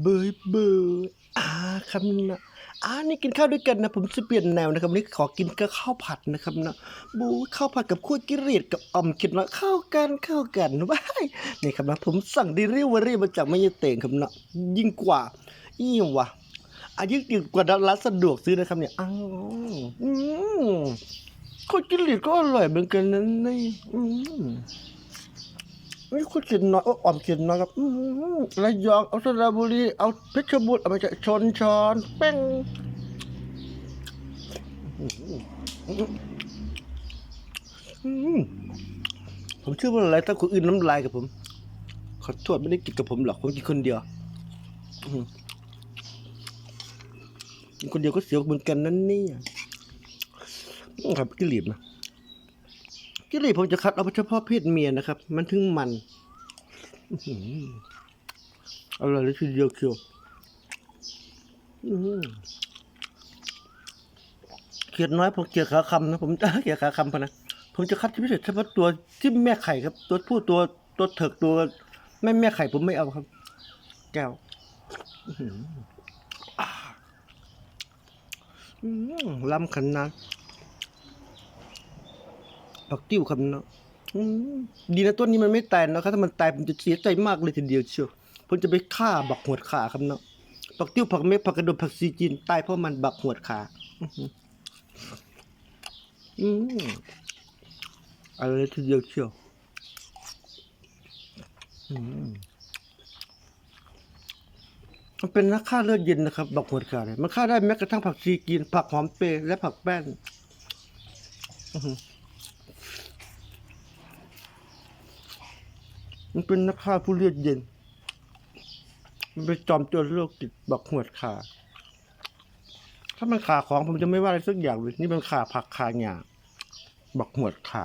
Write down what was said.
เบยเบยอ่าครับนะอ่านี่กินข้าวด้วยกันนะ ผมจะเปลี่ยนแนวนะครับวันนี้ขอกินกับข้าวผัดนะครับนะบูข้าวผัดกับขั้วกิรียดกับอ่อมเข็ดน้อยเข้ากันเข้ากันว้ายนี่ครับนะผมสั่งดิเรวอรี่มาจากไม่ยเตงครับนะยิ่งกว่ายิ่งว่ะอายิ่งยิ่งกว่าร้านสะดวกซื้อนะครับเนี่ยอ้าวอืมข้าวกิรียดก็อร่อยเหมือนกันนะนี่อืม นี่คุณกินน้อยโอ้อ่อมกินน้อยครับระยองเอาสระบุรีเอาเพชรบูรณ์เอาไปจากชนชอนแป้งผมเชื่อว่าอะไรถ้าคนอื่นน้ำลายกับผม ขอโทษไม่ได้กินกับผมหรอกผมกินคนเดียวคนเดียวก็เสียวเหมือนกันนั่นนี่อืมครับกินหลีบนะ กิริผมจะคัดเอาเฉพาะเพศเมียนะครับ มันถึงมันอืออร่อยเลยทีเดียวเชียวเขียดน้อยผมเขียดขาคำนะผมจะเขียดขาคำพะนะผมจะคัดพิเศษเฉพาะตัวที่แม่ไข่ครับ ตัวผู้ตัวตัวเถิกตัวแม่แม่ไข่ผมไม่เอาครับ แก้วอื้อหืออ่าอื้อล้ำขนาด ผักติ้วครับเนาะดีนะต้นนี้มันไม่ตายนะครับถ้ามันตายผมจะเสียใจมากเลยทีเดียวเชียวผมจะไปฆ่าบักหวดขาครับเนาะผักติ้วผักเม็ดผักกระโดดผักซีจีนตายเพราะมันบักหวดขาอื้อหืออืมอะไรทีเดียวเชียวอืมมันเป็นนักฆ่าเลือดเย็นนะครับบักหวดขาเนี่ยมันฆ่าได้แม้กระทั่งผักซีจีนผักหอมเปรและผักแป้นอือ มันเป็นนักฆ่าผู้เลือดเย็น มันเป็นจอมโจรโรคจิตบักหวดขาถ้ามันขาของผมจะไม่ว่าอะไรสักอย่างเลย นี่มันขาผักขาหยาบักหวดขา